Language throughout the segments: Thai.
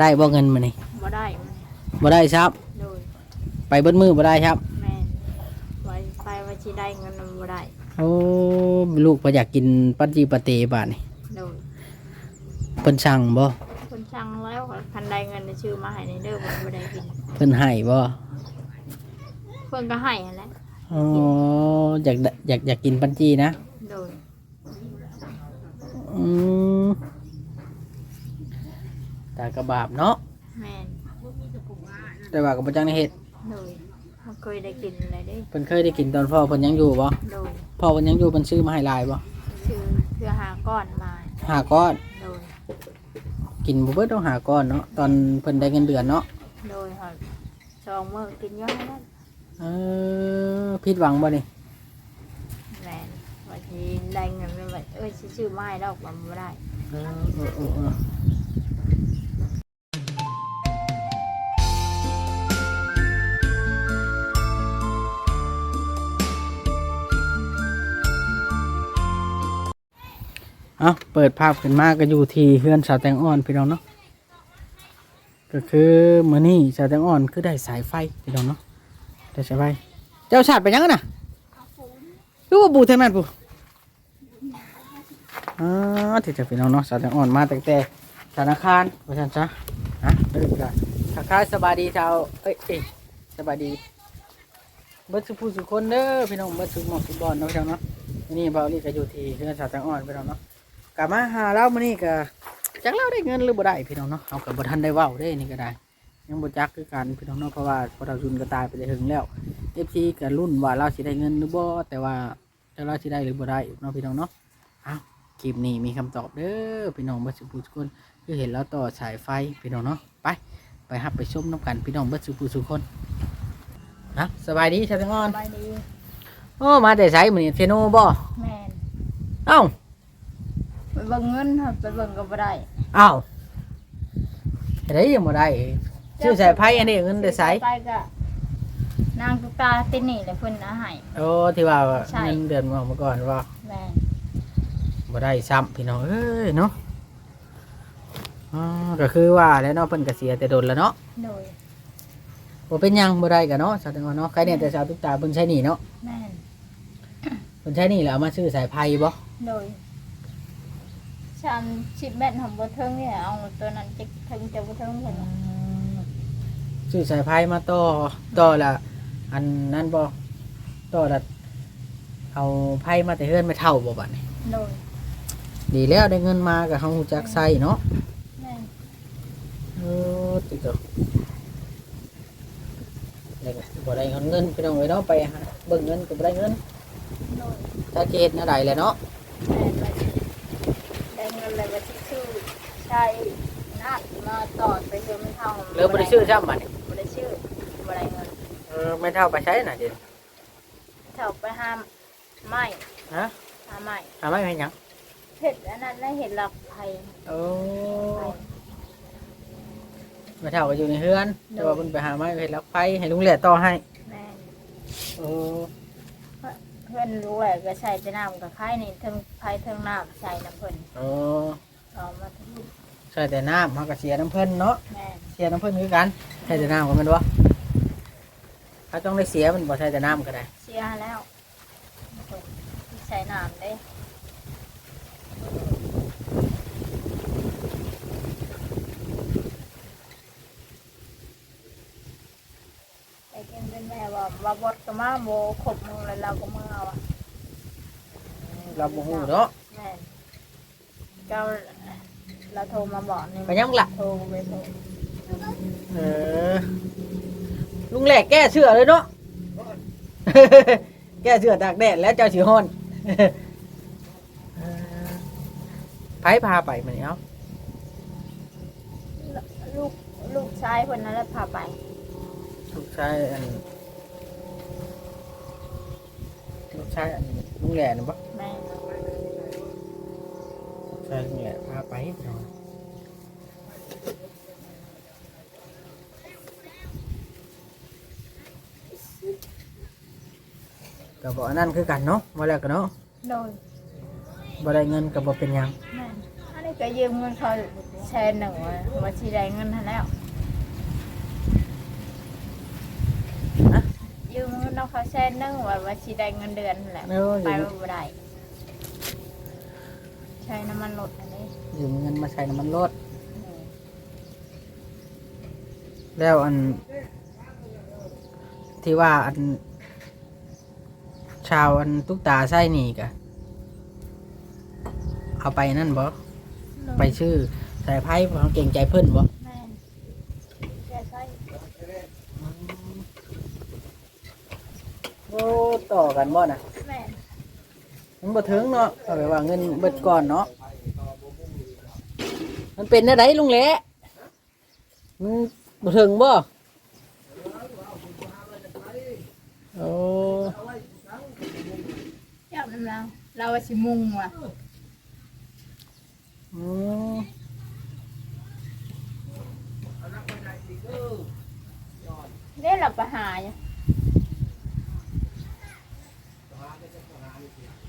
ได้บ่เงินมานี่บ่ได้มันบ่ได้ครับ โดยไปเบิดมือบ่ได้ครับ แม่นไว้ไปว่าสิได้เงินมันบ่ได้โอ้ลูกบ่อยากกินปัจจีปะเตบาดนี่โดยเพิ่นสั่งบ่คนช่างแล้วคันได้เงินน่ะชื่อมาให้ในเด้อบ่บ่ได้กินเพิ่นให้บ่เพิ่นก็ให้นั่นแหละอ๋ออยากได้อยากอยากกินปัจจีนะโดยอืม แต่กระบาปเนาะแม่นแต่ว่าก็บ่จังได้เฮ็ดโดยเขาเคยได้กินอะไรเด้เพิ่นเคยได้กินตอนพ่อเพิ่นยังอยู่บ่โดยพ่อเพิ่นยังอยู่เพิ่นซื้อมาให้หลายบ่ชื่อเพื่อหาก้อนมาห้าก้อนโดยกินบ่เบิดต้องหาก้อนเนาะตอนเพิ่นได้เงินเดือนเนาะโดยเขาสองมื้อกินย้อนนั่นเออผิดหวังบ่นี่แม่นว่าสิได้เงินไม่ว่าเอ้ยสิชื่อไม้ดอกมันบ่ได้เออเออเออ เออเอาเปิดภาพขึ้นมาก็อยู่ที่เฮือนสาวแตงอ่อนพี่น้องเนาะก็คือมื้อนี้สาวแตงอ่อนคือได้สายไฟพี่น้องเนาะได้สายไฟเจ้าชาติไปยังกันน่ะคือว่าบูเท่านั้นปู่อ่าที่จะพี่น้องเนาะสาวแตงอ่อนมาตั้งแต่ธนาคารว่าซั่นซะฮะเด้อพี่น้องทักทายสบายดีชาวเอ้ยเอ้ยสบายดีเบิดสุผู้สุคนเด้อพี่น้องเบิดสุหมอกสุบอลเนาะพี่น้องเนาะมื้อนี้เบาลี่ก็อยู่ที่เรือนสาวแตงอ่อนพี่น้องเนาะ กลับมาหาเรามื้อนี้ก็จักเราได้เงินหรือบ่ได้พี่น้องเนาะเอาก็บ่ทันได้เว้าเด้นี่ก็ได้ ยังบ่จักคือกันพี่น้องเนาะเพราะว่าพอเราจุนก็ตายไปได้ถึงแล้ว FC ก็รุ่นว่าเราสิได้เงินหรือบ่แต่ว่าแต่เราสิได้หรือบ่ได้เนาะพี่น้องเนาะคลิปนี้มีคำตอบเด้อพี่น้องเบัดสุภูทุกคนคือเห็นแล้วต่อสายไฟพี่น้องเนาะไปไปฮับไปชมน้ำกันพี่น้องเบัดสุภูทุกคนนะสบายดีชาวแตงอนสบายดีโอ้มาแต่ไสมือนี่เทโนบ่แม่นเอ้าไป เบิ่งเงินค่ะไปเบิ่งก็บ่ได้เอ้าอะไรยังบ่ได้ชื่อสายไฟอันนี้เงินแต่ไสไปก็นางตุ๊กตาตินี่แหละเพิ่นเอาให้ โอ้ที่ว่าใช่ เงินเดือนมาเมื่อก่อนว่าแม่นบ่ได้ซ้ำพี่น้องเอ้ยเนาะอ๋อก็คือว่าแล้วเนาะเพิ่นก็เสียแต่โดนแล้วเนาะโดยบ่เป็นหยังบ่ได้กันเนาะชาวแตงอนเนาะใครเนี่ยแต่ชาวตุ๊กตาเพิ่นใช้หนี่เนาะแม่นเพิ่นใช้หนี่แล้วเอามาซื้อสายไฟบ่โดย ฉันชิดแม่นของบ่เทิงเนี่ยเอาตัวนั้นจิกถึงจะบ่เทิงเพิ่นน่ะซื้อสายไฟมาต่อต่อละอันนั้นบ่ต่อละเอาไฟมาแต่เฮือนไม่เท่าบ่บัดนี้โดยดีแล้วได้เงินมาก็เฮารู้จักใช้เนาะแม่นเออติดต่อได้ก็บ่ได้เงินพี่น้องเอ้ยเนาะไปหาเบิ่งเงินก็บ่ได้เงินโดยถ้าสิเฮ็ดแนวใดแหละเนาะ แม่นว่าสิได้ เงินเลยว่าสิซื้อใช้นาดมาต่อไปเพิ่นมันเท่าเริ่มบ่ได้ซื้อซ้ํบัดนี้บ่ได้ชื่อบ่ได้เงินเออไม่เท่าไปใช้น่ะเด้เท่าไปห้ามไม้ฮะหาไม้หาไม่ให้หยังเห็ดอันนั้นแล้วเห็ดหลักไผ่โอ้ไม่เท่าก็อยู่ในเฮือนแต่ว่าเพิ่นไปหาไม้ไปเฮ็ดลักไฟให้ลุงแหล่ต่อให้แม่นโอ้เพื่อนรู้แหละก็ใช้แต่น้ำกับไข่นี่เทั้งไผ่เทั้งน้ำใส่น้ำเพิ่นโอ้เอามาทั้งใช่แต่น้ำเขาก็เสียน้ำเพิ่นเนาะแม่นเสียน้ำเพิ่นคือกันใช่แต่น้ำก็แมันวะเขาต้องได้เสียมันบ่ใช่แต่น้ำก็ได้เสียแล้วเพิ่นใส่น้ำเด้ไอ้เกมเป็น แม่ว่าว่าบดก็มาโบขบมือแล้วเราก็มือเอาอะเราบ่ฮู้เนาะแม่นเจ้าเราโทรมาบอกนี่ไปยังล่ะโทรไปโทรเออลุงแหลกแก้เสื้อเลยเนาะ แก้เสื้อตากแดดแล้วเจ้าสิฮ้อน เออไผพาไปมื้อนี้เอ้าลูกลูกชายคนนั้นแหล้วพาไป ลูกชายอันลูกชายอันลุงแหล่น่ะบ่แม่ลูกชายลุงแหล่พาไปเนาะก็บ่อันนั้นคือกันเนาะมาแล้วก็เนาะโดยบ่ได้เงินก็บ่เป็นหยังแม่อันนี้ก็ยืมเงินเขาแสชร์หนึ่งว่าว่าสิได้เงินทันแล้ว ฮะ ยืมเงินเอาเขาแชร์หนึ่งว่าว่าสิได้เงินเดือนนั่นแหละ เออไปยืมว่าบ่ได้ใช้น้ำมันลดอันนี้ยืมเงินมาใช้น้ำมันรถแล้วอัน ที่ว่าอัน ชาวอันตุกตาไส้นี่กะเอาไปนั่นบ่ไปชื่อสายไพ่เขาเก่งใจเพิ่นบ่ แม่นแกใช้ โอ้ต่อกันบ่น่ะแม่นมันบ่ถึงเนาะเอาไปว่าเงินเบิดก่อนเนาะมันเป็นอะไรลุงแหละมันบ่ถึงบ่โอ้เจ้าน้ำเราเราว่าสิมุงว่ะอืมเด้เราไปหาอยู่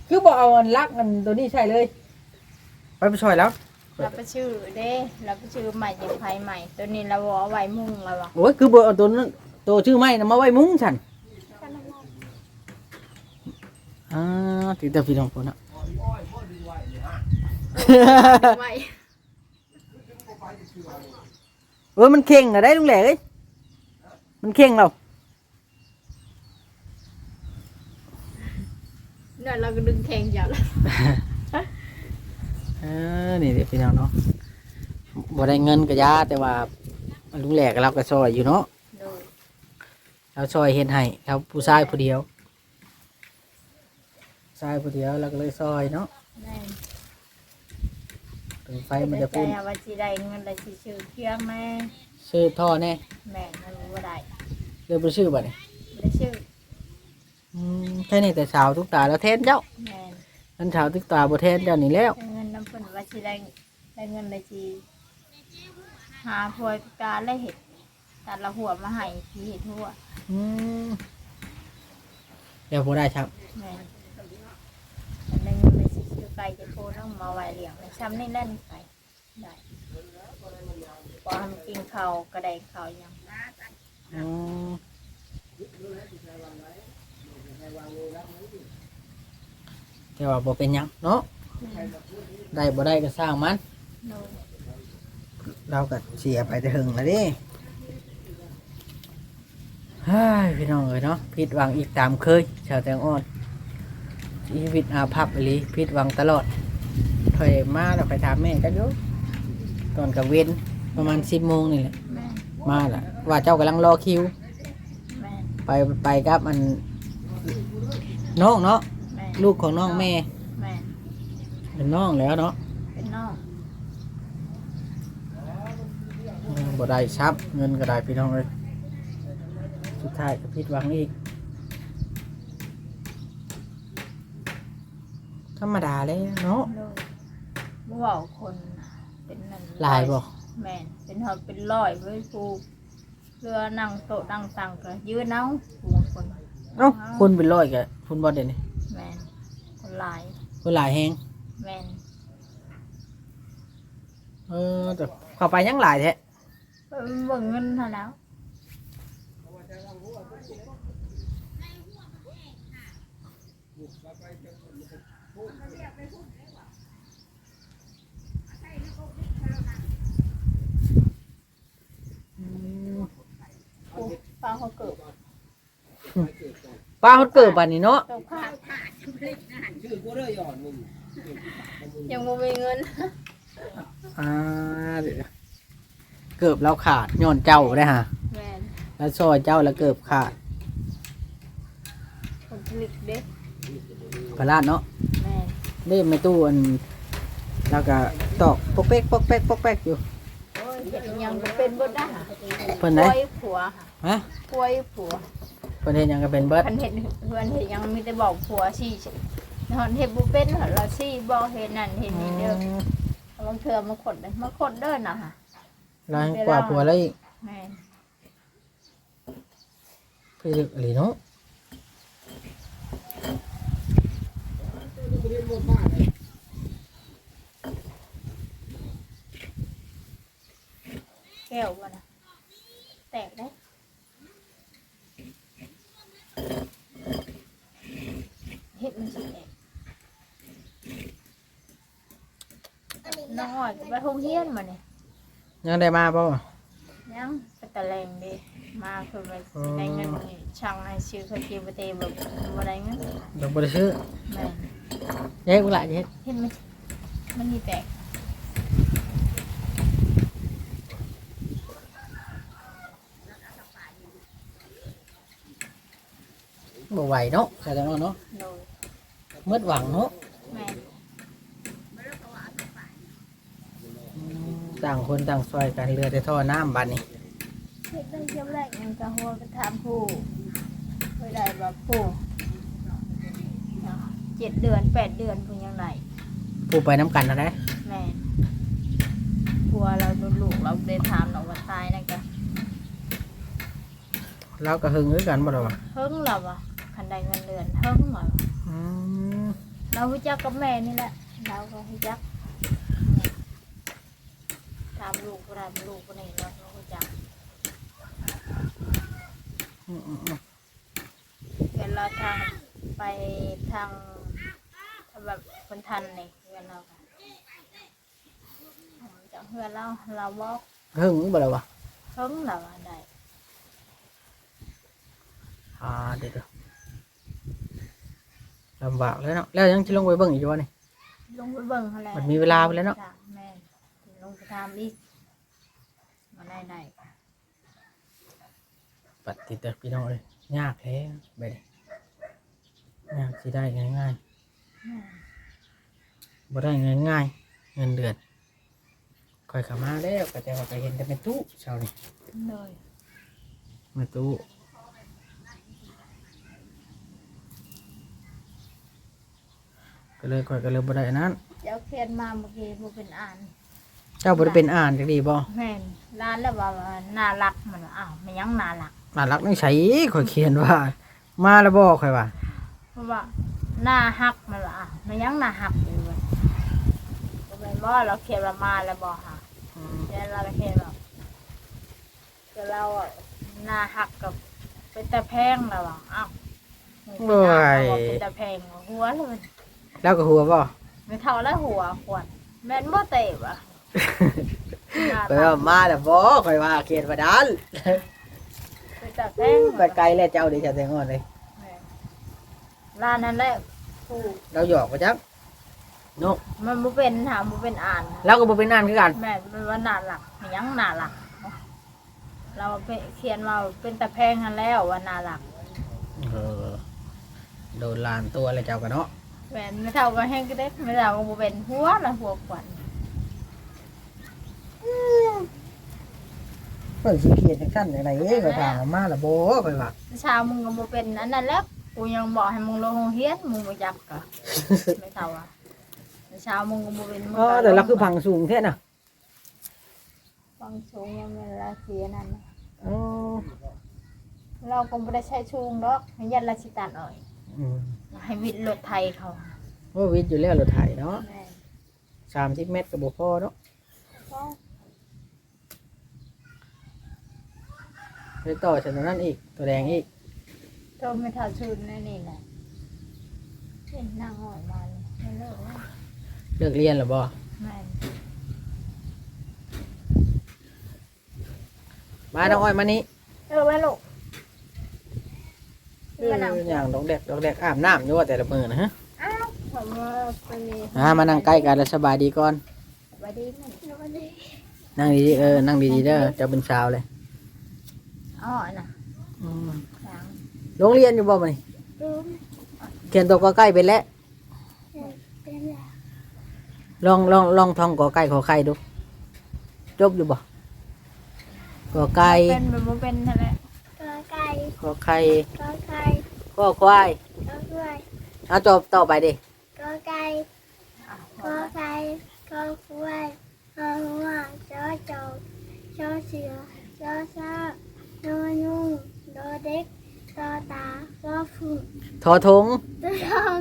คือบ่เอาอันลักอันตัวนี้ใช่เลย ไปไปช่วยแล้ว เราไปชื่อเด้เราไปชื่อใหม่ยังไผใหม่ ตัวนี้เราบอกเอาไว้มุงไว้ว่ะโอ้ยคือบ่เอาตัวนั้นตัวชื่อไม้นะมาไว้มุ้งฉันอ่าติดตาพี่น้องคนน่ะ ไว้เออมันเข่งอะได้ลุงแหล่เอ้ยมันเข่งเรา นี่ยเราก็ดึงแทงจับแล้วเออนี่เด็กพี่น้องเนาะบ่ได้เงินก็ยาแต่ว่าลุงแหล่ก็เราก็ซอยอยู่เนาะโดยเราซอยเฮ็ดให้เราผู้ชายผู้เดียวชายผู้เดียวเราก็เลยซอยเนาะแม่นถึงไฟมันจะใจพุ่นว่าสิได้เงินได้สิชื่อเครื่องแม่ชื่อท่อแน่แม่มันบ่ได้เรื่องบ่ชื่อบ่เนี่ยได้ชื่อ อืมแค่นี้แต่สาวทุกตาแล้วแทนเจ้าแม่นอันสาวทุกตาบ่แทนเจ้านี่แล้วได้เงินน้ำเพิ่นว่าสิได้ได้เงินได้สิหาพวยการและเห็ดตัดละหัวมาให้พี่เห็ดหัวอืมเดี๋ยวบ่ได้ครับแม่นอันได้เงินได้สิชื่อไก่จะโทรน้องมาไว้เลี้ยงในซ้ำนี่เล่นไก่ได้พอทำกินข้าวก็ได้ข้าวยังอืม แต่ว่าบ่เป็นหยังเนาะได้บ่ได้ก็สร้างมันโน่นเราก็เสียไปแต่หึงแล้วดิเฮ้ยพี่น้องเอ้ยเนาะผิดหวังอีกตามเคย ชาวแตงอ่อนชีวิตอาภัพอหลีผิดหวังตลอดถอยมาเราไปถามแม่กันอยู่ตอนกับเว้นประมาณสิบโมงนี่แหละ แม่นมาละว่าเจ้ากำลังรอคิว แม่นไปไปกับมัน น้องเนาะแม่นลูกของน้องแม่แม่นเป็นน้องแล้วเนาะเป็นน้องอืมบ่ได้ชับเงินก็ได้พี่น้องเลยสุดท้ายก็ผิดหวังอีก ธรรมดาเลยเนาะโน่นบ่เว้าคนเป็นนั่นหลายบ่แม่นเป็นหอบเป็นร้อยเว้ยครูเรือนั่งโต๊ะนั่งตังก็ยืนเอาผู้บางคน เอ้าคนเป็นร้อยกับคุณบอลเด่นนี่แม่นคนหลายคนหลายแหงแม่นเออแต่เข้าไปยังหลายแท้เบิ่งเบิ่งเงินเท่าแล้ว โอ้ป้าเขาเกิด ป้าเขาเกิดบันนี้เนาะตกขาดยังบ่มีเงินอ่าเดี๋ยวเกิบเราขาดย้อนเจ้าได้ฮะแม่นแล้วซอยเจ้าแล้วเกิบขาดผลผลิตเด้พลาดเนาะแม่นเล่มไม่ตู้อันแล้วก็ตอกปอกเป๊กปอกเป๊กปอกเป๊กอยู่โอ้ยเฮ็ดอิหยังก็เป็นเบิดได้ค่ะเพิ่นไหนป่วยผัวค่ะฮะป่วยผัว เพิ่นเห็นยังก็เป็นเบิดคันเห็นเพื่อนเห็นยังมีแต่บอกผัวซี่นอนเห็ดบุเป็นเหรอเราซี่บอกเห็นนั่นเห็นนี่เด้อบางเทื่อมาขดเลยมาขดเด้อนะค่ะแล้วให้กว่าผัวแล้วอีกแม่นพี่ลึกอะไรเนาะก้วบ่นะแตกได้ เฮ็ดมันสิแตกน้อยไปโรงเรียนมาเนี่ยยังได้มาบ่ยังไปตะแลงดิมาคือไปได้เงินนี่ช่างให้ซื้อข้าวเจียวบะเตแบบบ่ได้เงินดอกบ่ได้ซื้อแม่นเฮ็ดบ่ล่ะเฮ็ดเห็นมันมันมีแตก บ่ไหวเนาะสาแตงอ่อนเนาะโดยหมดหวังเนาะแม่นอืมต่างคนต่างซอยกันเรือแต่ท่อน้ำบัดนี้เฮ็ดได้เที่ยวแรกยังกะหัวไปถามผู้เคยได้บ่ผู้เนาะเจ็ดเดือนแปดเดือนเพิ่นยังไงผู้ไปน้ำกันนะได้แม่นผัวเราดูลูกเราได้ถามเราว่าตายนั่นก็เราก็หึงคือกันบ่ดอกวะเฮิงเราอะคั นได้เงินเดือนเฮิงเราอะอืมเรารู้จักกับแม่นี่แหละเราก็รู้จักถามลูกก็ได้ลูกก็นี่เราก็รู้จักอืมอืมอืมเวลาทางไปทางถ้าแบบคนทันนี่เวลาค่ะจากเพื่อนเราเราบอกหึงบ่ดอกวะเฮิงเราอะได้อ่าเดี๋ยวๆ ลำบากแล้วเนาะแล้วยังสิลงไปเบิ่งอีกอยู่วะนี่ ลงไปเบิ่งเขาแหละมันมีเวลาไปแล้วเนาะ แม่ลงไปทำอีกมาได้ได้ปฏิเตอพี่น้องเอ้ยยากแท้ไปดิยากสิได้ง่ายแม่ๆบ่ได้ง่ายๆเงินเดือนค่อยเข้ามาแล้วก็แต่ว่าก็เห็นแต่เป็นตู้เช้านี่เลย แม่ตู้ ก็เลยค่อยก็เลยบ่ได้อันนั้น เจ้าเขียนมาเมื่อกี้บ่เป็นอ่าน เจ้าบ่ได้เป็นอ่านจักดีบ่แม่นร้านแล้วว่าว่าน่ารักมันว่าอ้าวมันยังน่ารักน่ารักนี่ใช้ข่อยเขียนว่า มาแล้วบ่ข่อยว่าเพราะว่าหน้าหักมันว่าอ้าวมันยังน่าหักอยู่เว้ยก็แม่นบ่เราเขียนว่ามาแล้วบ่ค่ะแต่เราเขียนว่าแต่เราอะหน้าหักกับเป็นตะแพงแล้วอะอ้าวมันเป็นอ่านแล้วว่าเป็นตะแพงหัวเลย แล้วก็หัวบ่ไม่เท่าแล้วหัวขวดแม่นบ่เตะวะหน้าข่อยว่ามาแล้วบ่ข่อยว่าเขียนว่าดันเป็นตะแพงไปไกลแล้วเจ้าดิจะแตงอ่อนเลยร้านนั้นแหละผู้เราหยอกบ่จักเนาะมันบ่เป็นถามบ่เป็นอ่านเราก็บ่เป็นอ่านคือกันแม่เป็นว่าหนาหลักมันยังหนาหลักเราไปเขียนมาเป็นตะแพงกันแล้วว่าหนาหลักเออโดนลานตัวแล้วเจ้าก็เนาะ แม่นไม่เท่าก็แห้งก็ได้ไม่เท่าก็บ่เป็นหัวละหัวขวัญเพิ่นสิเขียนจังซั่นจังไดเอ้ยก็ถามว่ามาแล้วบ่ข่อยว่าเช้ามึงก็บ่เป็นอันนั้นแล้วกูยังบอกให้มึงลงโรงเรียนมึงบ่จักก็ไม่เท่าอะเช้ามึงก็บ่เป็นมึงเออแต่เราคือพังสูงแท้น่ะฟังสูงยังเวลาเสียนั่นน่ะอ๋อเราก็บ่ได้ใช้ชูงดอกให้ยันราชิตันอ่อย อืมให้วิทย์รถไทยเขาว่าวิทย์อยู่แล้วรถไถเนาะแม่30เมตรก็บ่พอเนาะก็ไปต่อจากนั้นอีกตัวแดงอีกโทรไม่เท่าชุดนั่นนี่แหละเห็นนางอ่อยมาเลยไม่เลิกแล้วเลิกเรียนแล้วบ่แม่นมาน้องอ้อยมานี่เลิกแล้วลูกเอออย่างดอกแดกดอกแดกอาบน้ำอยู่ว่าแต่ละมื้อนะฮะอ้าวผมว่าไปมีอ่ามานั่งใกล้กันแล้วสบายดีก่อนสวัสดีมันสวัสดีนั่งดีๆเออ นั่งดีๆเด้อเจะเป็นสาวเลยอ๋อน่ะอืมสามโรงเรียนอยู่บ่มานี่ตุ้มเขียนตัวกอไก่เป็นแล้วเป็นแล้วลองลองลองท่องกอไก่ขอไข่ดู จบอยู่บ่กอไก่เป็นแบบว่าเป็นนั่นแหละก็ไก่ ขอไข่ก็ไก่ขอควายก็กล้วยเอาจบต่อไปดิก็ไก่อะก็ไก่ก็กล้วยก็หัวจอจอกจอเสือจอซานอนุ่งดอเด็กดอตาดอฝุ่นทอทงดอทอง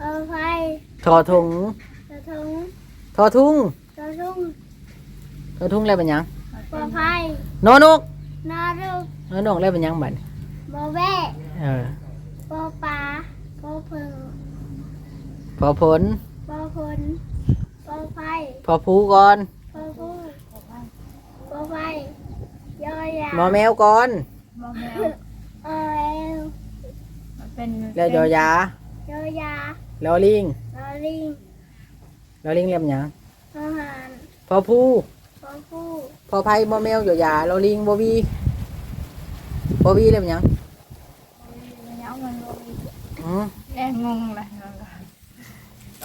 ดอไฟทอทงดอทงทอทุ่งดอทุ่งทอทุ่งอะไรเป็นหยังเอาปอไผ่โนนกนอรุก โนนกแล้วเป็นหยังบัดบอแว่เออปอปลาปอเพิงพอผลปอพลปอไผ่พอผูก่อนปอพูปอไผ่ยอยาหมอแมวก่อนมองแมวเออมันเป็นแล้วยอยายอยาแล้วลิงลอลิงแล้วลิงเรียกหยังทหารพอผูปอผู้พอไผ่หมอแมวยอยาแล้วลิงบ่วี บ่วีเรียกหยังยังมันลงอืมแรงงงเลยมันก็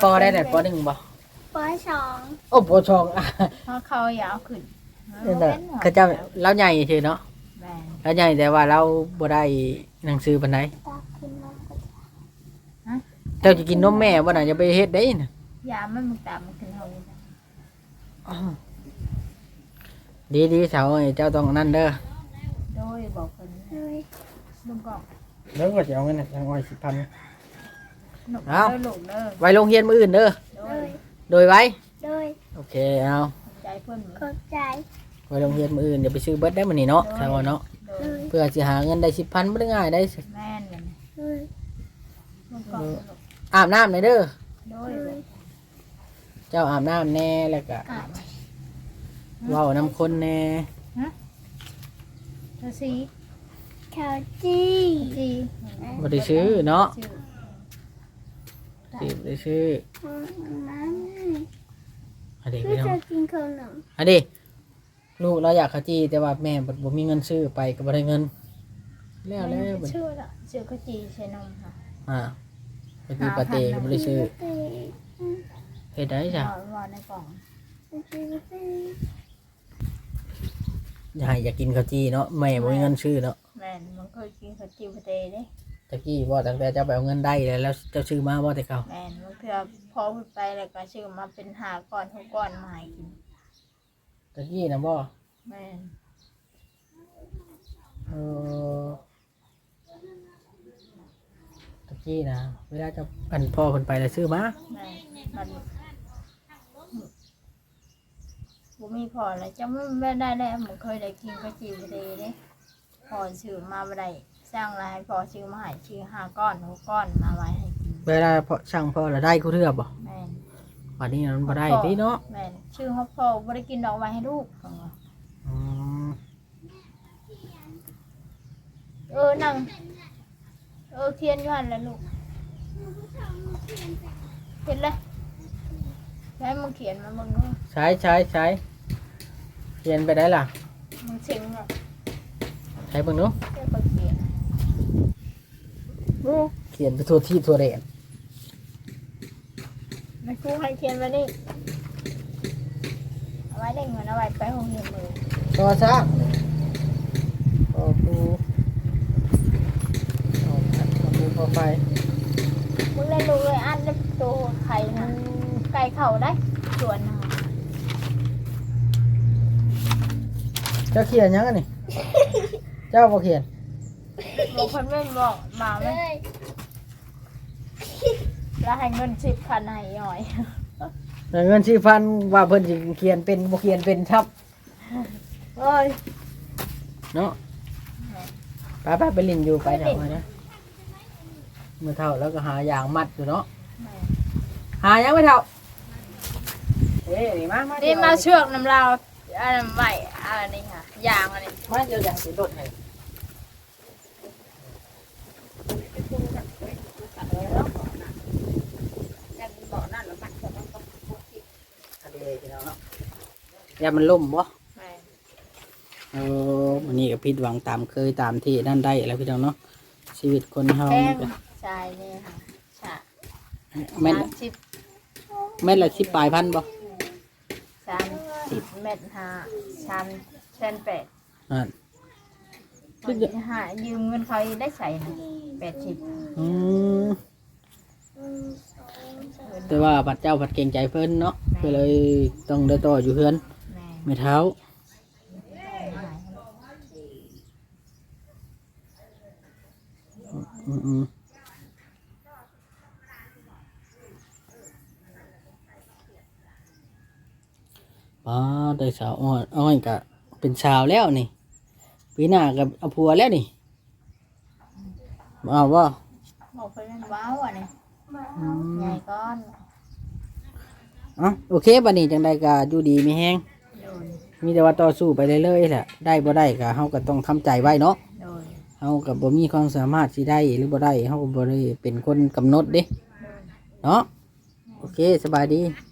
ปอได้แต่ปอหนึ่งบ่ปอสองโอ้ปอชองอะเพราะเขาอยาวขึ้นนั่นแหละเขาเจ้าเราใหญ่เฉยเนาะแม่นเราใหญ่แต่ว่าเราบ่ได้หนังสือปานใดตาขึ้นมาก็จะเจ้าจะกินนมแม่บ่น่ะจะไปเฮ็ดได้น่ะยามันมึงตามมันขึ้นเท่านี้นะดีดีๆเสาเอ้ยเจ้าต้องนั่นเด้อ โดยบอกคนเลยลุงกอกเดี๋ยวก็จะเอาเงินน่ะจังอ้อยสิพันหนุกเอ้าเด้อลูกเด้อไว้โรงเรียนมื้ออื่นเด้อ โดเลยยโดยไว้เลยโอเค เอาใจเพื่อนขอบใจ ไว้โรงเรียนมื้ออื่นเดี๋ยวไปซื้อเบิดได้มื้อนี้เนาะถ้าว่าเนาะ โดเลยยเพื่อสิหาเงินได้10,000บ่ได้ง่ายได้ แม่นเลยเลยลุงกอกลูกอาบน้ำหน่อยเด้อ โดยเลยเจ้าอาบน้ำแน่แล้วก็อะเว้าน้ำคนแน่ เธอสีขาวจี้จีบ่ได้ซื้อเนาะชื่อสิบ่ได้ซื้อมันอันนี้ก็พี่น้อจะงกินขนมอันนี้ลูกเราอยากเขาจีแต่ว่าแม่บ่บ่มีเงินซื้อไปก็บ่ได้เงิน แล้วแล้วบัดชื่อละชื่อก็จีใช่นมค่ะอ่าไปตีปาเต้ก็บ่ได้ซื้อเต้เฮ็ดได้จ้ะวางวางในกล่องเต้เต้ อยากให้อยากกินข้าวจีเนาะแม่บ่มีเงินซื้อเนาะแม่นมันเคยกินข้าวจีพะเตเด้ตะกี้บ่ตั้งแต่เจ้าไปเอาเงินได้แล้วแล้วเจ้าซื้อมาบ่แต่เก่าแม่นมันเพื่อพอพูดไปแล้วก็ชื่อมาเป็นหาก้อนทุกก้อนมาให้กินตะกี้นะบ่แม่นเออตะกี้นะเวลาเจะอันพ่อคนไปแล้วซื้อมาแม่นมัน บ่มีพอแล้วจะไม่ได้แล้วมันเคยได้กินข้าวจีพะเตเด้พอชื่อมาบ่ได้สร้างรายพอชื่อมาให้ชื่อหาก้อนทุกก้อนมาไว้ให้กินเวลาพ่อช่างพ่อแล้วได้กูเทือบ่แม่นวันนี้มันบ่ได้พี่เนาะแม่นชื่อฮอปพอบ่ได้กินดอกไม้ให้ลูกเขาว่าอืมเออนั่งเออเขียนอยู่หั่นแหละลูกเขียนเลย ให้มึงเขียนมามึงดูใช้ใช้ใช้เขียนไปได้ล่ะ มึงเซ็งอะใช้เบิ่งหนูเจ้าก็เขียนเขียนไปทั่วที่ทั่วแดนมันครูให้เขียนไว้นี่เอาไว้ได้เงินเอาไว้ไปห้องเรียนมือต่อซะต่อปูต่อพัดต่อปูต่อไฟมึงเล่นดูเลยอันเล็บตัวไข่นะไก่เข่าได้ส่วนหนึ่งเจ้าเขียนยังอันนี่ เจ้าบ่เขียนบอกคนไม่บอกมาไหมเลยแล้วให้เงินสิบพันให้หน่อยแต่เงินสี่พันว่าเพิ่นสิเขียนเป็นบ่เขียนเป็นครับเอ้ยเนาะไปไปไปลินอยู่ไปเถอะมานะมือเท่าแล้วก็หายางมัดอยู่เนาะหายังไม่เท่า เอ้ยนี่มามานี่มาเชือกน้ำลาวอันนั้นใหม่อันนี้ค่ะยางอันนี้มาเดี๋ยวอย่างสิรถให้อันนี้พี่น้องเนาะอย่ามันล่มบ่แม่เออวันนี้ก็ผิดหวังตามเคยตามที่นั่นได้แล้วพี่น้องเนาะชีวิตคนเฮาแพมังนก็ใช่นี่ค่ะใช่แม่นสามสิบแม่นละสิบปลายพันบ่สาม สิบเมตรห้าสามเซนแปดอ่าวันนี้หายืมเงินเขาได้ใส่นะแปดสิบอืมหนึ่งสองสามแต่ว่าบัดเจ้าบัดเก่งใจเพิ่นเนาะก็เลยต้องได้ต่ออยู่เฮือนแม่ไม่เท้าอืมอืม ป้าได้สาวอ้อยอ้อยกะไปเป็นสาวแล้วนี่ปีหน้ากับเอาผัวแล้วนี่บ่เอาว่าบอกไปเป็นว้าวอะนี่ใหญ่ก้อนอ๋อโอเคบัดนี้จังใดก็อยู่ดีมีแฮงโดยมีแต่ว่าต่อสู้ไปเรื่อยๆแหละได้บ่ได้ก็เฮาก็ต้องทำใจไว้เนาะโดยเฮาก็บ่มีความสามารถสิได้หรือบ่ได้เฮาก็บ่ได้เป็นคนกำหนดเด้เนาะโอเคสบายดีโ